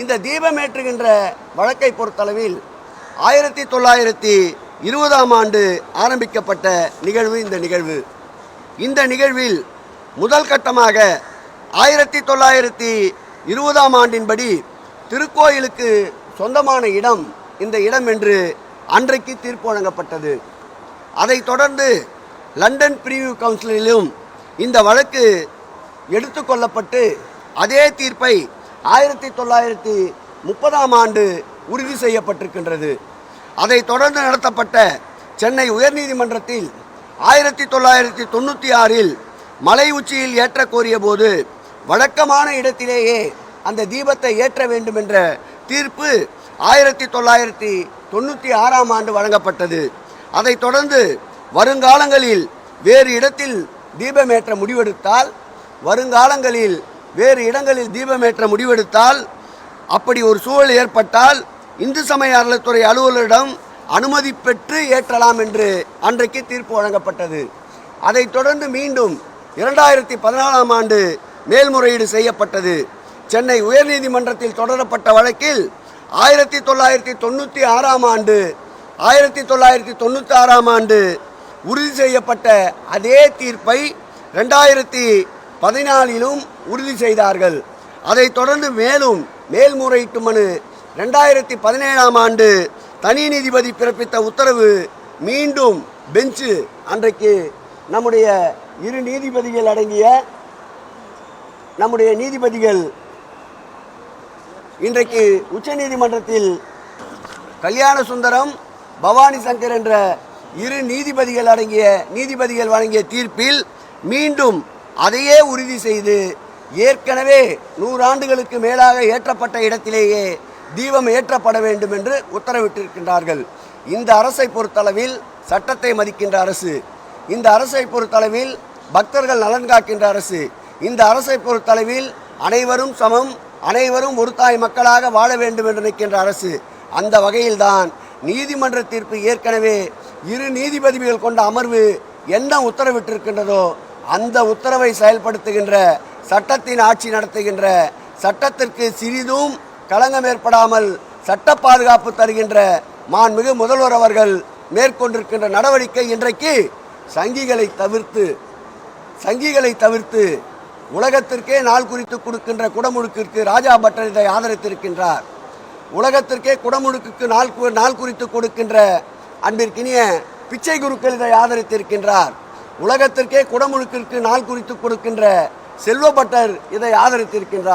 இந்த தீபமேற்றுகின்ற வழக்கை பொறுத்தளவில் ஆயிரத்தி தொள்ளாயிரத்தி இருபதாம் ஆண்டு ஆரம்பிக்கப்பட்ட நிகழ்வு இந்த நிகழ்வு. இந்த நிகழ்வில் முதல் கட்டமாக ஆயிரத்தி தொள்ளாயிரத்தி இருபதாம் ஆண்டின்படி திருக்கோயிலுக்கு சொந்தமான இடம் இந்த இடம் என்று அன்றைக்கு தீர்ப்பு வழங்கப்பட்டது. அதைத் தொடர்ந்து லண்டன் பிரிவு கவுன்சிலிலும் இந்த வழக்கு எடுத்துக்கொள்ளப்பட்டு அதே தீர்ப்பை ஆயிரத்தி தொள்ளாயிரத்தி முப்பதாம் ஆண்டு உறுதி செய்யப்பட்டிருக்கின்றது. அதைத் தொடர்ந்து நடத்தப்பட்ட சென்னை உயர்நீதிமன்றத்தில் ஆயிரத்தி தொள்ளாயிரத்தி தொண்ணூற்றி ஆறில் மலை உச்சியில் ஏற்ற கோரிய போது வழக்கமான இடத்திலேயே அந்த தீபத்தை ஏற்ற வேண்டும் என்ற தீர்ப்பு ஆயிரத்தி தொள்ளாயிரத்தி தொண்ணூற்றி ஆறாம் ஆண்டு வழங்கப்பட்டது. அதைத் தொடர்ந்து வருங்காலங்களில் வேறு இடத்தில் தீபமேற்ற முடிவெடுத்தால் வருங்காலங்களில் வேறு இடங்களில் தீபமேற்ற முடிவெடுத்தால் அப்படி ஒரு சூழல் ஏற்பட்டால் இந்து சமய அறநிலைத்துறை அலுவலரிடம் அனுமதி பெற்று ஏற்றலாம் என்று அன்றைக்கு தீர்ப்பு வழங்கப்பட்டது. அதைத் தொடர்ந்து மீண்டும் இரண்டாயிரத்தி பதினாலாம் ஆண்டு மேல்முறையீடு செய்யப்பட்டது. சென்னை உயர்நீதிமன்றத்தில் தொடரப்பட்ட வழக்கில் ஆயிரத்தி தொள்ளாயிரத்தி தொண்ணூற்றி ஆறாம் ஆண்டு ஆயிரத்தி தொள்ளாயிரத்தி தொண்ணூற்றி ஆறாம் ஆண்டு உறுதி செய்யப்பட்ட அதே தீர்ப்பை ரெண்டாயிரத்தி பதினாலிலும் உறுதி செய்தார்கள். அதைத் தொடர்ந்து மேலும் மேல்முறையீட்டு மனு ரெண்டாயிரத்தி பதினேழாம் ஆண்டு தனி நீதிபதி பிறப்பித்த உத்தரவு மீண்டும் பெஞ்சு அன்றைக்கு நம்முடைய இரு நீதிபதிகள் அடங்கிய நம்முடைய நீதிபதிகள் இன்றைக்கு உச்சநீதிமன்றத்தில் கல்யாண சுந்தரம் பவானி சங்கர் என்ற இரு நீதிபதிகள் அடங்கிய நீதிபதிகள் வழங்கிய தீர்ப்பில் மீண்டும் அதையே உறுதி செய்து ஏற்கனவே நூறாண்டுகளுக்கு மேலாக ஏற்றப்பட்ட இடத்திலேயே தீபம் ஏற்றப்பட வேண்டும் என்று உத்தரவிட்டிருக்கின்றார்கள். இந்த அரசை பொறுத்தளவில் சட்டத்தை மதிக்கின்ற அரசு இந்த அரசை பொறுத்தளவில் பக்தர்கள் நலன் காக்கின்ற அரசு இந்த அரசை பொறுத்தளவில் அனைவரும் சமம் அனைவரும் ஒரு தாய் மக்களாக வாழ வேண்டும் என்று நிற்கின்ற அரசு அந்த வகையில்தான் நீதிமன்ற தீர்ப்பு ஏற்கனவே இரு நீதிபதிகள் கொண்ட அமர்வு என்ன உத்தரவிட்டிருக்கின்றதோ அந்த உத்தரவை செயல்படுத்துகின்ற சட்டத்தின் ஆட்சி நடத்துகின்ற சட்டத்திற்கு சிறிதும் களங்கம் ஏற்படாமல் சட்ட பாதுகாப்பு தருகின்ற மாண்புமிகு முதல்வர் அவர்கள் மேற்கொண்டிருக்கின்ற நடவடிக்கை இன்றைக்கு சங்கிகளை தவிர்த்து சங்கிகளை தவிர்த்து உலகத்திற்கே நாள் குறித்து கொடுக்கின்ற குடமுழுக்கிற்கு ராஜா பட்டர் இதை ஆதரித்திருக்கின்றார். உலகத்திற்கே குடமுழுக்குக்கு நாள் நாள் குறித்து கொடுக்கின்ற அன்பிற்கினிய பிச்சை குருக்கள் இதை ஆதரித்திருக்கின்றார். உலகத்திற்கே குடமுழுக்கிற்கு நாள் குறித்து கொடுக்கின்ற செல்வ பட்டர் இதை ஆதரித்திருக்கின்றார்.